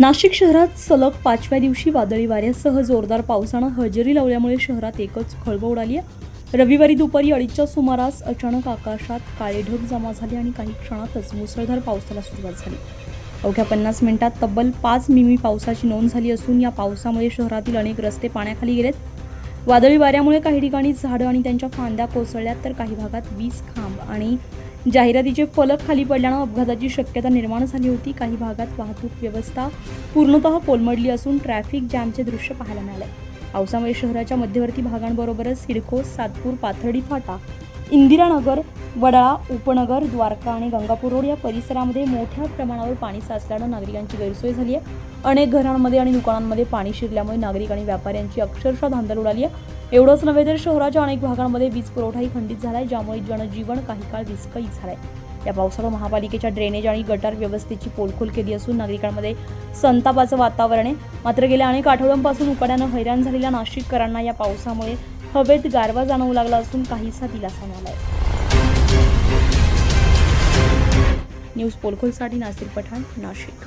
नाशिक शहरात सलग पाचव्या दिवशी वादळी वाऱ्यासह जोरदार पावसानं हजेरी लावल्यामुळे शहरात एकच खळबळ उडाली आहे. रविवारी दुपारी अडीचच्या सुमारास अचानक आकाशात काळे ढग जमा झाले आणि काही क्षणातच मुसळधार पावसाला सुरुवात झाली. अवघ्या पन्नास मिनिटात तब्बल पाच मिमी पावसाची नोंद झाली असून या पावसामुळे शहरातील अनेक रस्ते पाण्याखाली गेलेत. वादळी वाऱ्यामुळे काही ठिकाणी झाडं आणि त्यांच्या फांद्या कोसळल्यात तर काही भागात वीज खांब आणि जाहिरातीचे फलक खाली पडल्यानं अपघाताची शक्यता निर्माण झाली होती. काही भागात वाहतूक व्यवस्था पूर्णतः कोलमडली असून ट्रॅफिक जॅमचे दृश्य पाहायला मिळाले पावसामुळे शहराच्या मध्यवर्ती भागांबरोबरच सिडको सातपूर पाथर्डी फाटा इंदिरानगर वडाळा उपनगर द्वारका आणि गंगापूर रोड या परिसरामध्ये मोठ्या प्रमाणावर पाणी साचल्यानं नागरिकांची गैरसोय झाली आहे. अनेक घरांमध्ये आणि दुकानांमध्ये पाणी शिरल्यामुळे नागरिक आणि व्यापाऱ्यांची अक्षरशः धांदल उडाली आहे. एवढंच नव्हे तर शहराच्या अनेक भागांमध्ये वीज पुरवठाही खंडित झाला आहे ज्यामुळे जनजीवन काही काळ विस्कळीत आहे या पावसानं महापालिकेच्या ड्रेनेज आणि गटार व्यवस्थेची पोलखोल केली असून नागरिकांमध्ये संतापाचं वातावरण आहे. मात्र गेल्या अनेक आठवड्यांपासून उकाड्यानं हैराण झालेल्या नाशिककरांना या पावसामुळे हवेत गारवा जाणवू लागला असून काहीसा दिलासा मिळाला न्यूज पोलखोलसाठी नासिर पठाण नाशिक.